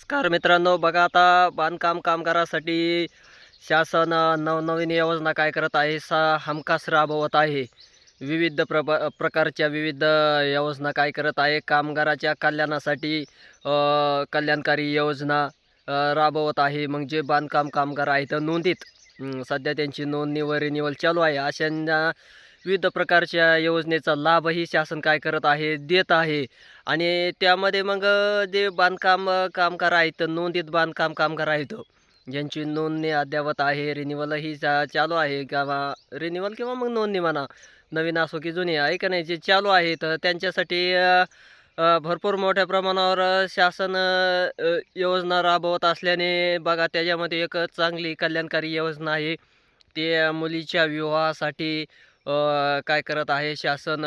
नमस्कार मित्रांनो बघा आता बांधकाम कामगारासाठी शासन नवनवीन योजना काय करत आहे सा हमखास राबवत आहे. विविध प्रब प्रकारच्या विविध योजना काय करत आहे कामगाराच्या कल्याणासाठी कल्याणकारी योजना राबवत आहे. मग जे बांधकाम कामगार आहेत नोंदीत. सध्या त्यांची नोंदणी व रिन्युअल चालू आहे. अशांना विविध प्रकारच्या योजनेचा लाभही शासन काय करत आहे देत आहे. आणि त्यामध्ये मग जे बांधकाम कामगार आहेत नोंदीत बांधकाम कामगार आहेत ज्यांची नोंदणी अद्यावत आहे रिन्युअलही चा चालू आहे किंवा रिन्युअल किंवा मग नोंदणी म्हणा नवीन असो की जुनी आहे का नाही जे चालू आहे तर त्यांच्यासाठी भरपूर मोठ्या प्रमाणावर शासन योजना राबवत असल्याने बघा त्याच्यामध्ये एक चांगली कल्याणकारी योजना आहे. ते मुलीच्या विवाहासाठी काय करत आहे? शासन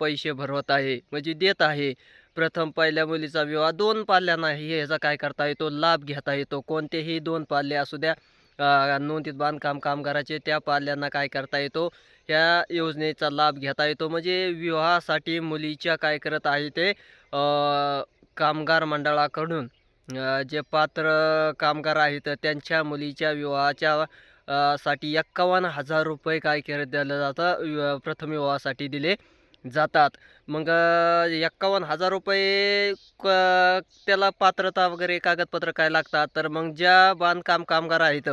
पैसे भरवत आहे म्हणजे देत आहे. प्रथम पहिल्या मुलीचा विवाह दोन पाल्यांनाही ह्याचा काय करता येतो? लाभ घेता येतो. कोणतेही दोन पाल्ले असू द्या नोंदीत बांधकाम कामगाराचे त्या पाल्यांना काय करता येतो? ह्या योजनेचा लाभ घेता येतो. म्हणजे विवाहासाठी मुलीच्या काय करत आहे ते कामगार मंडळाकडून जे पात्र कामगार आहेत त्यांच्या मुलीच्या विवाहाच्या साठी एक्कावन्न हजार रुपये काय केलं दिलं जातं प्रथम विवाहासाठी दिले जातात. मग एक्कावन्न हजार रुपये क त्याला पात्रता वगैरे कागदपत्र काय लागतात? तर मग ज्या बांधकाम कामगार आहेत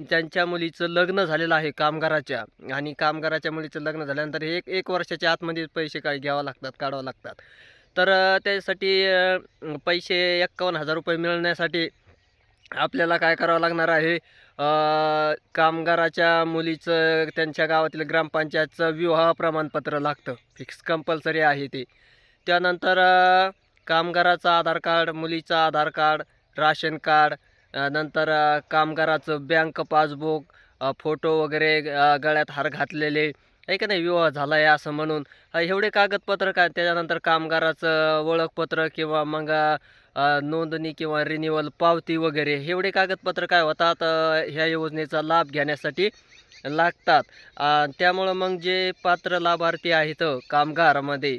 त्यांच्या मुलीचं लग्न झालेलं आहे कामगाराच्या आणि कामगाराच्या मुलीचं लग्न झाल्यानंतर एक एक वर्षाच्या आतमध्ये पैसे काय घ्यावं लागतात काढावं लागतात. तर त्यासाठी पैसे एक्कावन्न हजार रुपये मिळण्यासाठी आपल्याला काय करावं लागणार आहे? कामगाराच्या मुलीचं त्यांच्या गावातील ग्रामपंचायतचं विवाह प्रमाणपत्र लागतं. फिक्स कंपल्सरी आहे ते. त्यानंतर कामगाराचं आधार कार्ड मुलीचं आधार कार्ड राशन कार्ड नंतर कामगाराचं बँक पासबुक फोटो वगैरे गळ्यात हार घातलेले. आहे का नाही? विवाह झाला आहे असं म्हणून. एवढे कागदपत्र काय? त्याच्यानंतर कामगाराचं ओळखपत्र किंवा मग नोंदणी किंवा रिन्युअल पावती वगैरे एवढे कागदपत्र काय होतात? ह्या योजनेचा लाभ घेण्यासाठी लागतात. त्यामुळं मग जे पात्र लाभार्थी आहेत कामगारमध्ये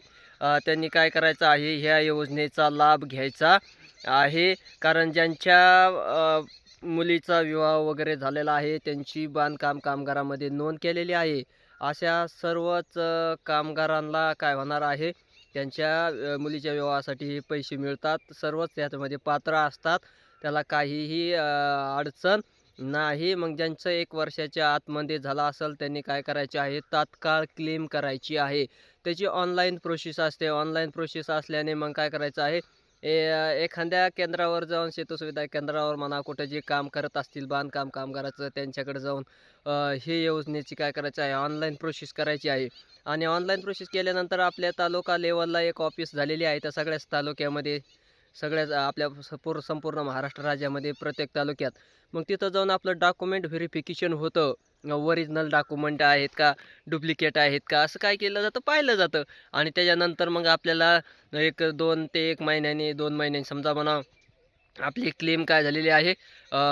त्यांनी काय करायचं आहे? ह्या योजनेचा लाभ घ्यायचा आहे. कारण ज्यांच्या मुलीचा विवाह वगैरे झालेला आहे त्यांची बांधकाम कामगारामध्ये नोंद केलेली आहे. अशा सर्वच कामगारांना काय होणार आहे? त्यांच्या मुलीच्या विवाहासाठी हे पैसे मिळतात. सर्वच त्याच्यामध्ये पात्र असतात. त्याला काहीही अडचण नाही. मग ज्यांचं एक वर्षाच्या आतमध्ये झाला असेल त्यांनी काय करायचे आहे? तात्काळ क्लेम करायची आहे. त्याची ऑनलाईन प्रोसेस असते. ऑनलाईन प्रोसेस असल्याने मग काय करायचं आहे? एखाद्या केंद्रावर जाऊन शेतसुविधा केंद्रावर म्हणा कुठं जे काम करत असतील बांधकाम कामगाराचं त्यांच्याकडे जाऊन हे योजनेची काय करायचं आहे? ऑनलाईन प्रोसेस करायची आहे. आणि ऑनलाईन प्रोसेस केल्यानंतर आपल्या तालुका लेवलला एक ऑफिस झालेली आहे त्या सगळ्याच तालुक्यामध्ये. सगळ्याच आपल्या सपूर संपूर्ण महाराष्ट्र राज्यामध्ये प्रत्येक तालुक्यात. मग तिथं जाऊन आपलं डॉक्युमेंट व्हेरिफिकेशन होतं. ओरिजिनल डॉक्युमेंट आहेत का? डुप्लिकेट आहेत का? असं काय केलं जातं? पाहिलं जातं. आणि त्याच्यानंतर मग आपल्याला एक दोन ते एक महिन्याने दोन महिन्याने समजा म्हणा आपली क्लेम काय झालेली आहे?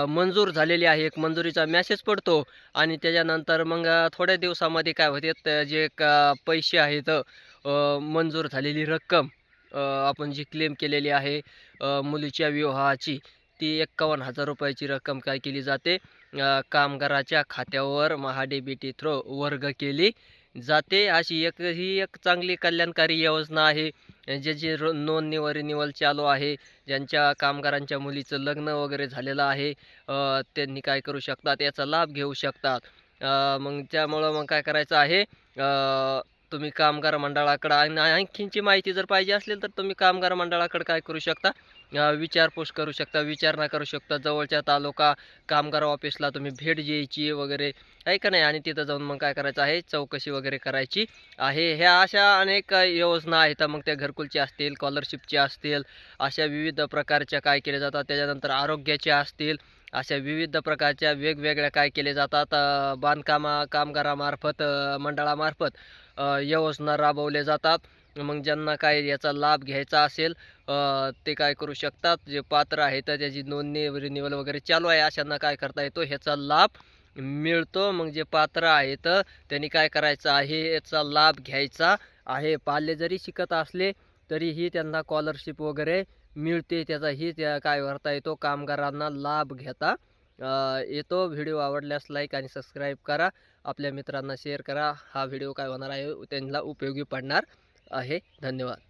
मंजूर झालेली आहे. एक मंजुरीचा मॅसेज पडतो. आणि त्याच्यानंतर मग थोड्या दिवसामध्ये काय होते? जे का पैसे आहेत मंजूर झालेली रक्कम. आपण जी क्लेम केलेली आहे मुलीच्या विवाहाची ती एक्कावन्न हजार रुपयाची रक्कम काय केली जाते? कामगाराच्या खात्यावर महाडीबीटी थ्रो वर्ग केली जाते. अशी एक ही एक चांगली कल्याणकारी योजना आहे. ज्याची रो नोंदणी व रिन्युअल चालू आहे. ज्यांच्या कामगारांच्या मुलीचं लग्न वगैरे झालेलं आहे त्यांनी काय करू शकतात? याचा लाभ घेऊ शकतात. मग त्यामुळं मग काय करायचं आहे? तुम्ही कामगार मंडळाकडं आणि आणखीनची माहिती जर पाहिजे असेल तर तुम्ही कामगार मंडळाकडं काय करू शकता? विचारपूस करू शकता विचारणा करू शकता. जवळच्या तालुका कामगार ऑफिसला तुम्ही भेट द्यायची वगैरे आहे का नाही? आणि तिथं जाऊन मग काय करायचं आहे? चौकशी वगैरे करायची आहे. ह्या अशा अनेक योजना आहेत. मग त्या घरकुलच्या असतील स्कॉलरशिपच्या असतील अशा विविध प्रकारच्या काय केल्या जातात? त्याच्यानंतर आरोग्याच्या असतील अशा विविध प्रकारच्या वेगवेगळ्या काय केले जातात बांधकामा कामगारामार्फत मंडळामार्फत योजना राबवल्या जातात. मग ज्यांना काय याचा लाभ घ्यायचा असेल ते काय करू शकतात? जे पात्र आहेत त्याची नोंदणी रिन्युअल वगैरे चालू आहे अशांना काय करता येतो? ह्याचा लाभ मिळतो. मग जे पात्र आहेत त्यांनी काय करायचं आहे? याचा लाभ घ्यायचा आहे. पाल्य जरी शिकत असले तरीही त्यांना स्कॉलरशिप वगैरे मिळते त्याचाही त्या काय करता येतो कामगारांना लाभ घेता. येतो. व्हिडिओ आवडल्यास लाईक आणि सबस्क्राईब करा. आपल्या मित्रांना शेअर करा. हा व्हिडिओ काय होणार आहे? त्यांना उपयोगी पडणार आहे. धन्यवाद.